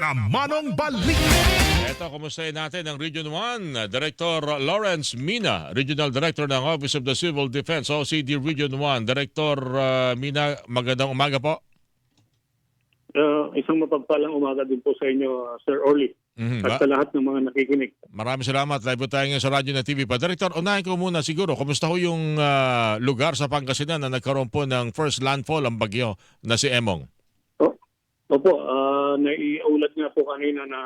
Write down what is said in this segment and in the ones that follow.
na Manong Balik. Ito, kumustahin natin ang Region 1, Director Lawrence Mina, Regional Director ng Office of the Civil Defense, OCD Region 1. Director uh, Mina, magandang umaga po. Uh, isang mapagpalang umaga din po sa inyo, uh, Sir Orly, Mhm, ba- at sa lahat ng mga nakikinig. Maraming salamat. Live po tayo ngayon sa radyo na TV pa. Director, unahin ko muna siguro, kumusta ho yung ah, lugar sa Pangasinan na nagkaroon po ng first landfall ang bagyo na si Emong? O, opo, uh, naiulat nga po kanina na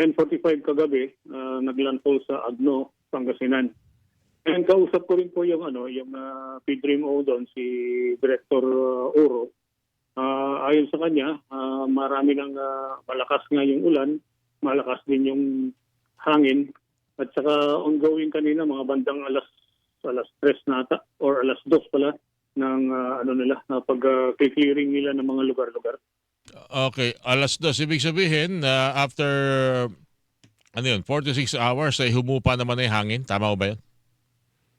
10.45 kagabi, uh, naglandfall sa Agno, Pangasinan. And kausap ko rin po yung, ano, yung uh, PDRIMO doon, si Director uh, Oro. Uh, ayon sa kanya, uh, marami ng uh, malakas nga yung ulan, malakas din yung hangin, at saka ongoing kanina mga bandang alas alas 3 nata or alas 2 pala ng uh, ano nila na pag uh, clearing nila ng mga lugar-lugar. Okay, alas dos. Ibig sabihin, na after ano yun, 46 hours ay humupa naman na yung hangin. Tama ba yun?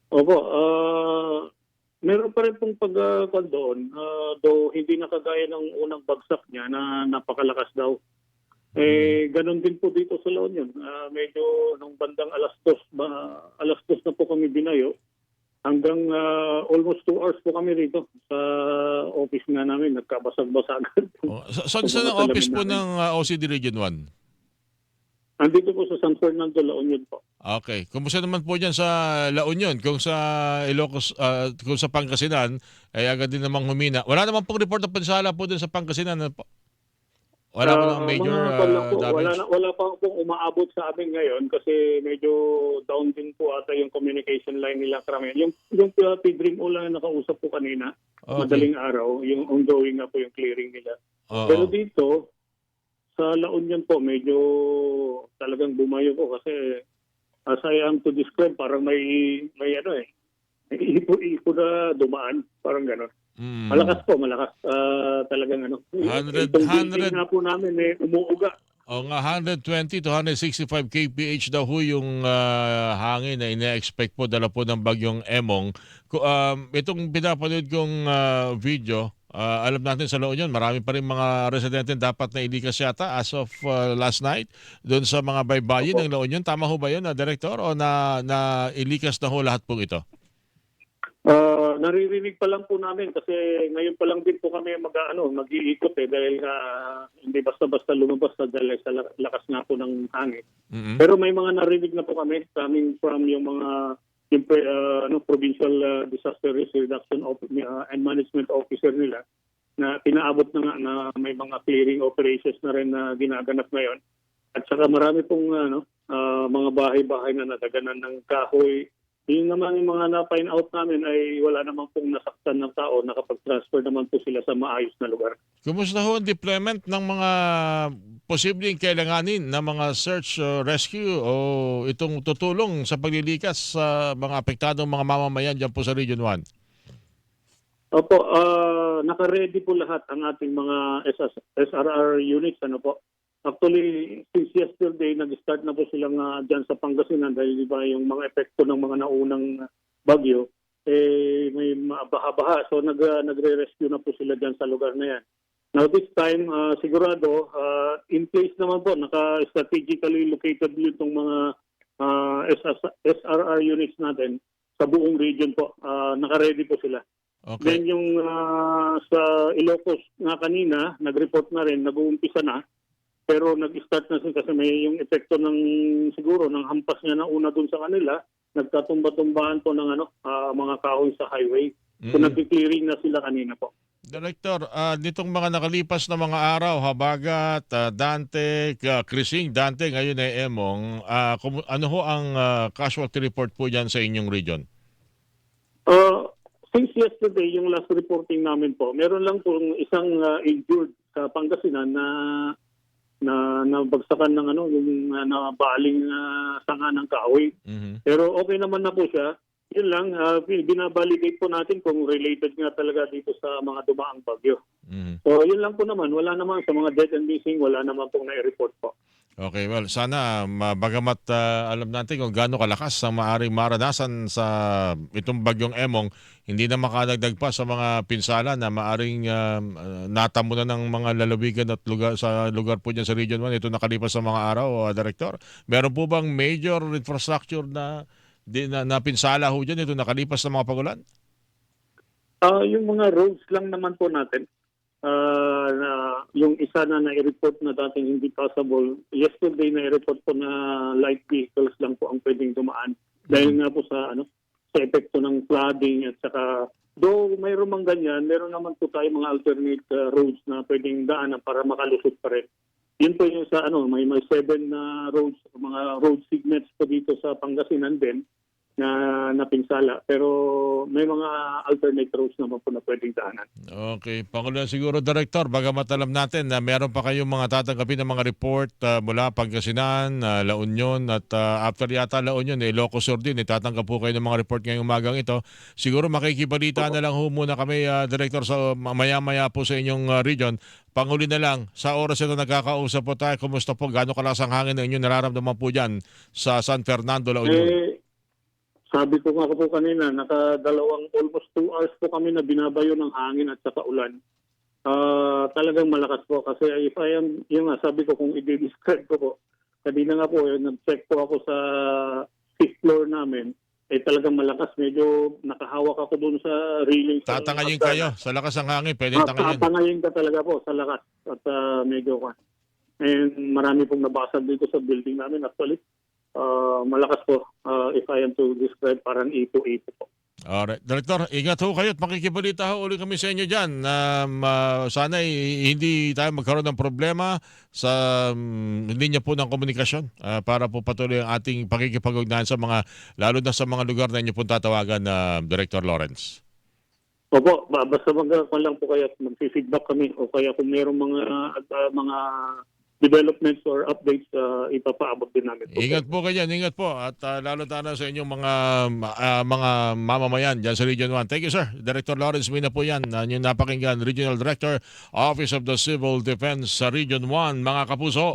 Opo, uh, meron pa rin pong pag uh, doon, uh, though hindi na kagaya ng unang bagsak niya na napakalakas daw. Eh, ganun din po dito sa La Union. Uh, medyo nung bandang alas dos, ba, alas dos na po kami binayo. Hanggang uh, almost two hours po kami rito sa office nga namin. Nagkabasag-basagan. Oh, sa- saan saan ang office po ng ah, OCD Region 1? Andito po sa San Fernando, La Union po. Okay. Kumusta naman po dyan sa La Union? Kung sa Ilocos, ah, kung sa Pangasinan, ay agad din namang humina. Wala naman pong report ng pansala po dun sa Pangasinan. ano po? Wala po Ah, ng major mga ah, wala po, wala, damage? na, wala pa pong umaabot sa amin ngayon kasi medyo down din po ata yung communication line nila karamihan. Yung, yung uh, P-Dream Ula na nakausap po kanina, Okay. madaling araw, yung ongoing nga po yung clearing nila. Oo. Pero dito, sa La Union po, medyo talagang bumayo po kasi as I am to describe, parang may, may ano eh, may ipo-ipo na dumaan, parang gano'n. Mm. Malakas po, malakas. Ah, talagang ano. 100 Itong building 100 nga po namin eh, umuuga. O nga, 120 to 165 kph daw ho yung ah, hangin na ina-expect po dala po ng bagyong Emong. Um, itong pinapanood kong ah, video, ah, alam natin sa La Union, marami pa rin mga residente dapat na ilikas yata as of ah, last night doon sa mga baybayin ng La Union. Tama ho ba yun, na Director? O na, na ilikas na ho lahat po ito? Ah, naririnig pa lang po namin kasi ngayon pa lang din po kami mag ano, mag-iikot eh dahil ah, hindi basta-basta lumabas na dahil sa la- lakas nga po ng hangin. Mhm. Pero may mga narinig na po kami coming from yung mga yung ah, ano, provincial ah, disaster risk reduction of, ah, and management officer nila na pinaabot na nga na may mga clearing operations na rin na ginaganap ngayon. At saka marami pong ano, ah, mga bahay-bahay na nataganan ng kahoy. Yung naman yung mga na-find out namin ay wala naman pong nasaktan ng tao. Nakapag-transfer naman po sila sa maayos na lugar. Kumusta ho ang deployment ng mga posibleng kailanganin na mga search uh, rescue o itong tutulong sa paglilikas sa mga apektadong mga mamamayan dyan po sa Region 1? Opo, ah naka-ready po lahat ang ating mga SS, SRR units. Ano po? Actually, since yesterday, nag-start na po silang uh, dyan sa Pangasinan dahil di ba yung mga epekto ng mga naunang bagyo, eh, may baha-baha. So nag, ah, nagre-rescue na po sila dyan sa lugar na yan. Now this time, ah, sigurado, ah, in place naman po, naka-strategically located itong mga SS, SRR units natin sa buong region po. Ah, naka-ready po sila. Okay. Then yung ah, sa Ilocos nga kanina, nag-report na rin, nag-uumpisa na. Pero nag-start na sila kasi may yung epekto ng siguro ng hampas niya na una dun sa kanila, nagkatumba-tumbahan po ng ano, ah, mga kahoy sa highway. So Mm. nag-clearing na sila kanina po. Director, ah, nitong mga nakalipas na mga araw, Habagat, ah, Dante, uh, Crising, Dante, ngayon ay Emong, kumu- ano ho ang ah, casualty report po dyan sa inyong region? Uh, since yesterday, yung last reporting namin po, meron lang pong isang uh, injured sa Pangasinan na na nabagsakan ng ano yung uh, nabaling uh, sanga ng kahoy. Mhm. Pero okay naman na po siya. Yun lang, uh, binabalidate po natin kung related nga talaga dito sa mga dumaang bagyo. Mhm. So yun lang po naman, wala naman sa mga death and missing, wala naman pong nai-report po. Okay, well, sana ma- bagamat ah, alam natin kung gaano kalakas ang maaring maranasan sa itong bagyong Emong, hindi na makadagdag pa sa mga pinsala na maaring ah, natamo na ng mga lalawigan at lugar sa lugar po dyan sa Region 1 ito nakalipas sa mga araw, ah, Director. Meron po bang major infrastructure na di, na, na pinsala ho dyan ito nakalipas sa mga pagulan? Ah, yung mga roads lang naman po natin. Ah, na yung isa na na-report na dating hindi passable, yesterday na-report po na light vehicles lang po ang pwedeng dumaan. Dahil nga po sa ano sa epekto ng flooding at saka though mayroon mang ganyan, meron naman po tayo mga alternate ah, roads na pwedeng daanan para makalusot pa rin. Yun po yung sa ano, may may seven na roads, mga road segments po dito sa Pangasinan din na napinsala. Pero may mga alternate roads naman po na pwedeng daanan. Okay, Pangulo siguro Director, bagamat alam natin na meron pa kayong mga tatanggapin ng mga report ah, mula Pangasinan, ah, La Union at ah, after yata La Union, eh, Ilocos Sur din, eh, tatanggap po kayo ng mga report ngayong umagang ito. Siguro makikibalita na lang ho muna kami, ah, Director, sa maya-maya po sa inyong ah, region. Panguli na lang, sa oras ito nagkakausap po tayo, kumusta po, gaano kalakas ang hangin na inyong nararamdaman po dyan sa San Fernando, La Union? Eh, sabi ko nga po kanina, nakadalawang almost two hours po kami na binabayo ng hangin at saka ulan. Ah, talagang malakas po kasi if I am, yung nga, sabi ko kung i-describe ko po, kanina nga po, eh, nag-check po ako sa fifth floor namin, eh talagang malakas. Medyo nakahawak ako dun sa railing. sa Tatangayin hagdanan. kayo, sa lakas ng hangin, pwede Ah, tangayin. tatangayin ka talaga po sa lakas at ah, medyo ka. And marami pong nabasag dito sa building namin actually. Ah, malakas po ah, if I am to describe parang ipo-ipo po. Alright. Director, ingat ho kayo at makikibalita ho uli kami sa inyo dyan. Um, ah, sana hindi tayo magkaroon ng problema sa um, linya po ng komunikasyon ah, para po patuloy ang ating pakikipag-ugnayan sa mga, lalo na sa mga lugar na inyo pong tatawagan na Director Lawrence. Opo, ba- basta mag lang po kaya mag-feedback kami o kaya kung mayroong mga ah, mga developments or updates ah, ipapaabot din namin. po. Ingat po kayo, ingat po. At ah, lalo na sa inyong mga ah, mga mamamayan dyan sa Region 1. Thank you, sir. Director Lawrence Mina po yan. Uh, yung napakinggan, Regional Director, Office of the Civil Defense sa Region 1. Mga kapuso,